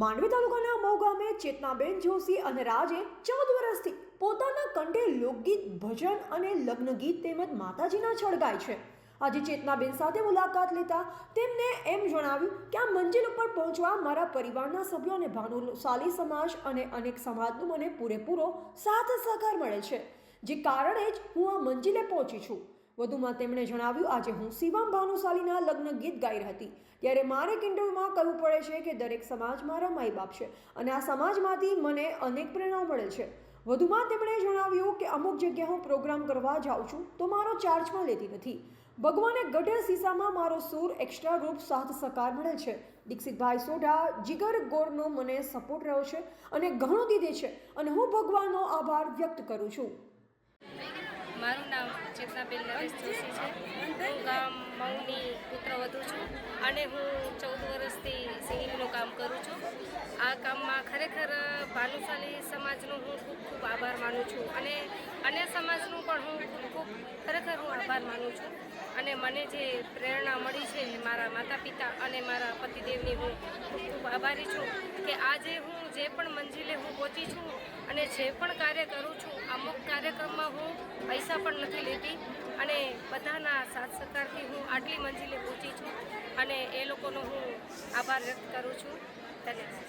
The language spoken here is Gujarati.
માંડવી તાલુકાના મો ગામે ચેતનાબેન જોશી અને રાજે ચૌદ વર્ષથી પોતાના કંઠે લોકગીત, ભજન અને લગ્ન ગીત તેમજ માતાજીના છળગાય છે. આજે ચેતનાબેન સાથે મુલાકાત લેતા તેમને એમ જણાવ્યું કે આ મંજિલ ઉપર પહોંચવા મારા પરિવારના સભ્યો અને ભાનુશાલી સમાજ અને અનેક સમાજનું મને પૂરેપૂરો સાથ સહકાર મળે છે. જે કારણે જ હું આ મંજિલે પહોંચી છું. વધુમાં તેમણે જણાવ્યું, આજે હું શિવમ ભાનુશાલીના લગ્ન ગીત ગાઈ હતી. ત્યારે મારે એક ઇન્ટરવ્યુમાં કહેવું પડે છે કે દરેક સમાજ મારા માઈ બાપ છે અને આ સમાજમાંથી મને અનેક પ્રેરણાઓ મળે છે. વધુમાં તેમણે જણાવ્યું કે, અમુક જગ્યાએ હું પ્રોગ્રામ કરવા જાઉં છું, તો મારો ચાર્જ પણ લેતી નથી. ભગવાને ગઢેર સીસામાં મારો સૂર એક્સ્ટ્રા રૂપ સાથ સકાર મળે છે. દીક્ષિતભાઈ સોઢા જીગર ગોરનો મને સપોર્ટ રહ્યો છે અને ઘણો દીધે છે અને હું ભગવાનનો આભાર વ્યક્ત કરું છું. મારું નામ ચેતનાબેન નરેશ જોશી છે. હું ગામ મઉની પુત્રવધુ છું અને હું ચૌદ વર્ષથી સિંગિંગનું કામ કરું છું. આ કામમાં ખરેખર ભાનુશાલી સમાજનો હું ખૂબ ખૂબ આભાર માનું છું અને અન્ય સમાજનું પણ હું ખૂબ ખૂબ ખરેખર હું આભાર માનું છું. અને મને જે પ્રેરણા મળી છે મારા માતા પિતા અને મારા પતિદેવની હું ખૂબ આભારી છું કે આજે હું જે પણ મંજિલે હું પહોંચી છું અને જે પણ કાર્ય કરું છું, અમુક કાર્યક્રમમાં હું પૈસા પણ નથી લેતી અને બધાના સાથ સહકારથી હું આટલી મંજિલે પહોંચી છું અને એ લોકોનો હું આભાર વ્યક્ત કરું છું. ધન્યવાદ.